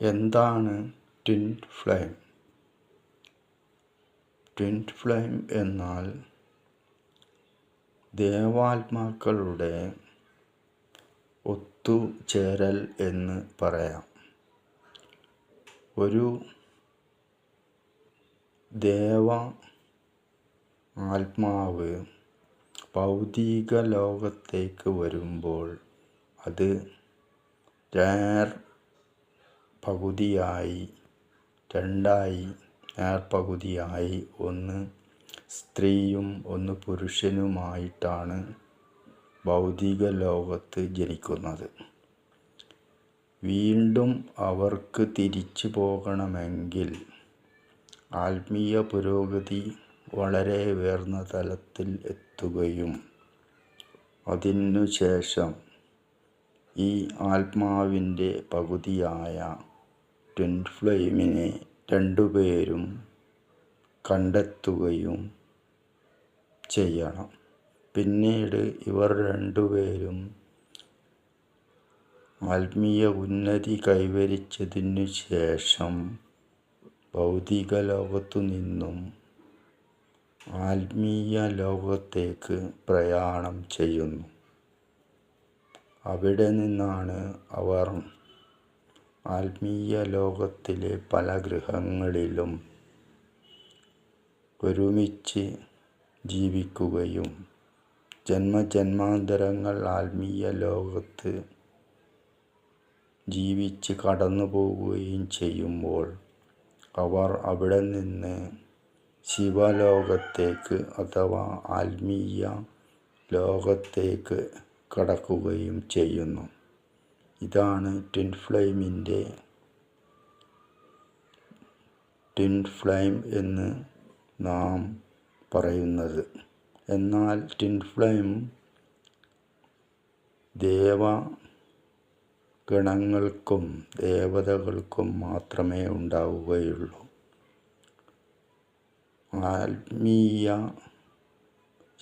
എന്താണ് twin flame? Twin flame എന്നാൽ ദേവാത്മാക്കളുടെ ഒത്തുചേരൽ എന്ന് പറയാം. ഒരു ദേവ ആത്മാവ് ഭൗതിക ലോകത്തേക്ക് വരുമ്പോൾ അത് പകുതിയായി രണ്ടായി നേർപകുതിയായി. ഒന്ന് സ്ത്രീയും ഒന്ന് പുരുഷനുമായിട്ടാണ് ഭൗതിക ലോകത്ത് ജനിക്കുന്നത്. വീണ്ടും അവർക്ക് തിരിച്ചു പോകണമെങ്കിൽ ആത്മീയ പുരോഗതി വളരെ ഉയർന്ന തലത്തിൽ എത്തുകയും അതിനുശേഷം ഈ ആത്മാവിന്റെ പകുതിയായ ട്വിൻ ഫ്ലെയിമിനെ രണ്ടുപേരും കണ്ടെത്തുകയും ചെയ്യണം. പിന്നീട് ഇവർ രണ്ടുപേരും ആത്മീയ ഉന്നതി കൈവരിച്ചതിനു ശേഷം ഭൗതിക ലോകത്തു നിന്നും ആത്മീയ ലോകത്തേക്ക് പ്രയാണം ചെയ്യുന്നു. അവിടെ നിന്നാണ് അവർ ആത്മീയ ലോകത്തിലെ പല ഗൃഹങ്ങളിലും ഒരുമിച്ച് ജീവിക്കുകയും ജന്മജന്മാന്തരങ്ങൾ ആത്മീയ ലോകത്ത് ജീവിച്ച് കടന്നു പോവുകയും ചെയ്യുമ്പോൾ അവർ അവിടെ നിന്ന് ശിവലോകത്തേക്ക് അഥവാ ആത്മീയ ലോകത്തേക്ക് കടക്കുകയും ചെയ്യുന്നു. ഇതാണ് ട്വിൻ ഫ്ലെയിമിന്റെ ടിൻ ഫ്ലെയിം എന്ന് നാം പറയുന്നത്. എന്നാൽ ടിൻ ഫ്ലെയിം ദേവ ഗണങ്ങൾക്കും ദേവതകൾക്കും മാത്രമേ ഉണ്ടാവുകയുള്ളൂ. ആത്മീയ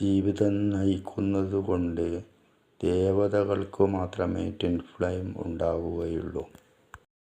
ജീവിതം നയിക്കുന്നത് കൊണ്ട് ദേവതകൾക്ക് മാത്രമേ ട്വിൻ ഫ്ലെയിം ഉണ്ടാവുകയുള്ളൂ.